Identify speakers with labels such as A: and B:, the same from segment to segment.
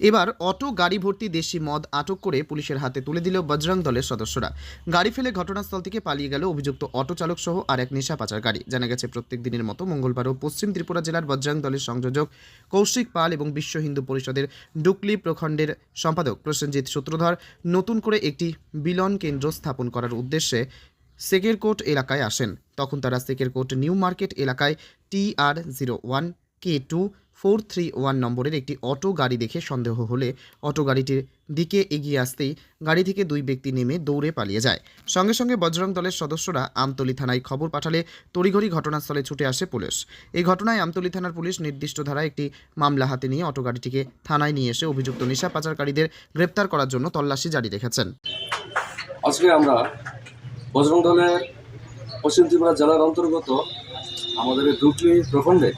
A: এবার অটো, গাড়ি ভর্তি দেশি মদ আটক করে পুলিশের হাতে তুলে দিল বজরং দলের সদস্যরা। গাড়ি ফেলে ঘটনাস্থল থেকে পালিয়ে গেল অভিযুক্ত অটো চালক সহ আর এক নেশা গাড়ি জানা গেছে, প্রত্যেক দিনের মতো মঙ্গলবারও পশ্চিম ত্রিপুরা জেলার বজরং দলের সংযোজক কৌশিক পাল এবং বিশ্ব হিন্দু পরিষদের ডুকলি প্রখণ্ডের সম্পাদক প্রসেনজিৎ সূত্রধর নতুন করে একটি বিলন কেন্দ্র স্থাপন করার উদ্দেশ্যে সেকেরকোট এলাকায় আসেন। তখন তারা সেকেরকোট নিউ মার্কেট এলাকায় T R zero one, K two four three one নম্বরের একটি অটো গাড়ি দেখে সন্দেহ হলে অটো গাড়িটির দিকে এগিয়ে আসতেই গাড়ি থেকে দুই ব্যক্তি নেমে দৌড়ে পালিয়ে যায়। সঙ্গে সঙ্গে বজরং দলের সদস্যরা আমতলী থানায় খবর পাঠালে তড়িঘড়ি ঘটনাস্থলে ছুটে আসে পুলিশ। এই ঘটনায় আমতলি থানার পুলিশ নির্দিষ্ট ধারায় একটি মামলা হাতে নিয়ে অটো গাড়িটিকে থানায় নিয়ে এসে অভিযুক্ত নেশা পাচারকারীদের গ্রেপ্তার করার জন্য তল্লাশি জারি রেখেছেন।
B: আজকে আমরা বজরং দলের পশ্চিম ত্রিপুরা জেলার অন্তর্গত আমাদের প্রখণ্ডে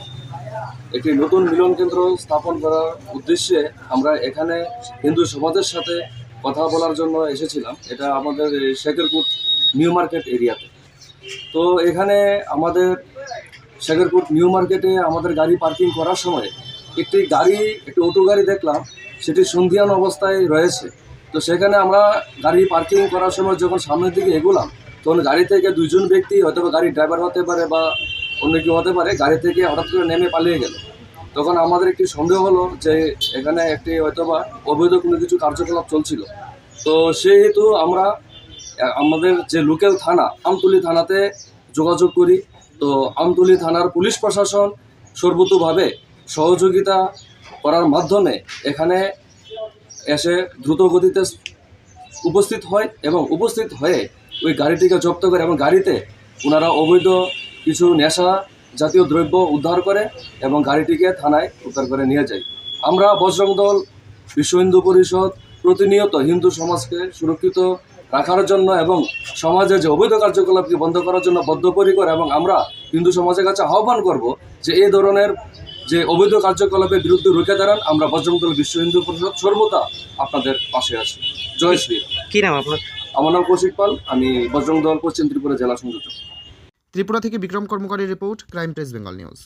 B: একটি নতুন মিলন কেন্দ্র স্থাপন করার উদ্দেশ্যে আমরা এখানে হিন্দু সমাজের সাথে কথা বলার জন্য এসেছিলাম। এটা আমাদের শেখেরকুট নিউ মার্কেট এরিয়াতে। তো এখানে আমাদের শেখেরকুট নিউ মার্কেটে আমাদের গাড়ি পার্কিং করার সময় একটি গাড়ি, একটি অটো গাড়ি দেখলাম, সেটি সন্ধিয়ান অবস্থায় রয়েছে। তো সেখানে আমরা গাড়ি পার্কিং করার সময় যখন সামনের দিকে এগোলাম, তখন গাড়ি থেকে দুজন ব্যক্তি হয়তো গাড়ির ড্রাইভার হতে পারে বা অন্য কেউ হতে পারে, গাড়ি থেকে হঠাৎ করে নেমে পালিয়ে গেল। তখন আমাদের একটি সন্দেহ হলো যে এখানে একটি হয়তো বা অবৈধ কোনো কিছু কার্যকলাপ চলছিল। তো সেহেতু আমরা আমাদের যে লোকাল থানা, আমতলী থানাতে যোগাযোগ করি। তো আমতলী থানার পুলিশ প্রশাসন সর্বতোভাবে সহযোগিতা করার মাধ্যমে এখানে এসে দ্রুত গতিতে উপস্থিত হয় এবং উপস্থিত হয়ে ওই গাড়িটিকে জব্দ করে এবং গাড়িতে ওনারা অবৈধ কিছু নেশা জাতীয় দ্রব্য উদ্ধার করে এবং গাড়িটিকে থানায় উদ্ধার করে নিয়ে যায়। আমরা বজরং দল বিশ্ব হিন্দু পরিষদ প্রতিনিয়ত হিন্দু সমাজকে সুরক্ষিত রাখার জন্য এবং সমাজে যে অবৈধ কার্যকলাপকে বন্ধ করার জন্য বদ্ধপরিকর এবং আমরা হিন্দু সমাজের কাছে আহ্বান করব যে এই ধরনের যে অবৈধ কার্যকলাপের বিরুদ্ধে রুখে দাঁড়ান। আমরা বজরং দল বিশ্ব হিন্দু পরিষদ সর্বদা আপনাদের পাশে আছি। জয় শ্রী
C: কি নাম আপনার?
B: আমার নাম কৌশিক পাল আমি বজরং দল পশ্চিম ত্রিপুরা জেলা সংযোজক।
A: ত্রিপুরা থেকে Bikram কর্মকারী report crime press Bengal news.